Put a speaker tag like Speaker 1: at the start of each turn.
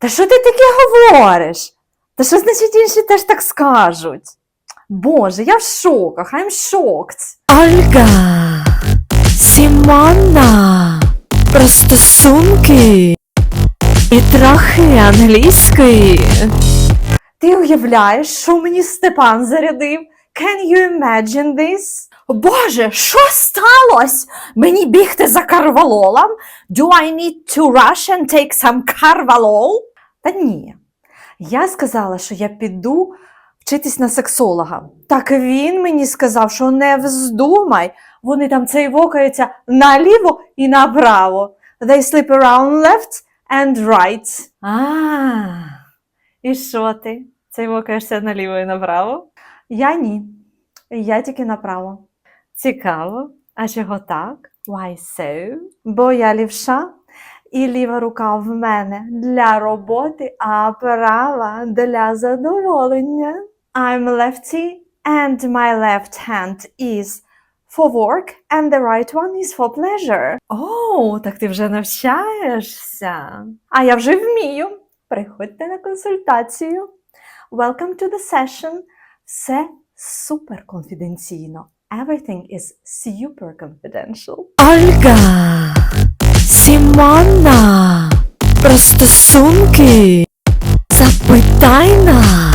Speaker 1: Та що ти таке говориш? Та що значить інші теж так скажуть? Боже, я в шоках, I'm shocked.
Speaker 2: Ольга, Сімона, про стосунки і трохи англійської.
Speaker 1: Ти уявляєш, що мені Степан зарядив? Can you imagine this? Боже, що сталося? Мені бігти за карвалолом? Do I need to rush and take some карвалол? Та ні. Я сказала, що я піду вчитись на сексолога. Так він мені сказав, що не вздумай. Вони там цей вокаються наліво і направо. They sleep around left and right. А, і що ти? Цей вокаєшся наліво і направо? Я ні. Я тільки направо. Цікаво. А чого так? Why so? Бо я лівша, і ліва рука в мене для роботи, а права для задоволення. I'm lefty, and my left hand is for work, and the right one is for pleasure. О, так ти вже навчаєшся. А я вже вмію. Приходьте на консультацію. Welcome to the session. Все супер конфіденційно. Everything is super confidential.
Speaker 2: Ольга, Сімона, про стосунки. Запитай нас.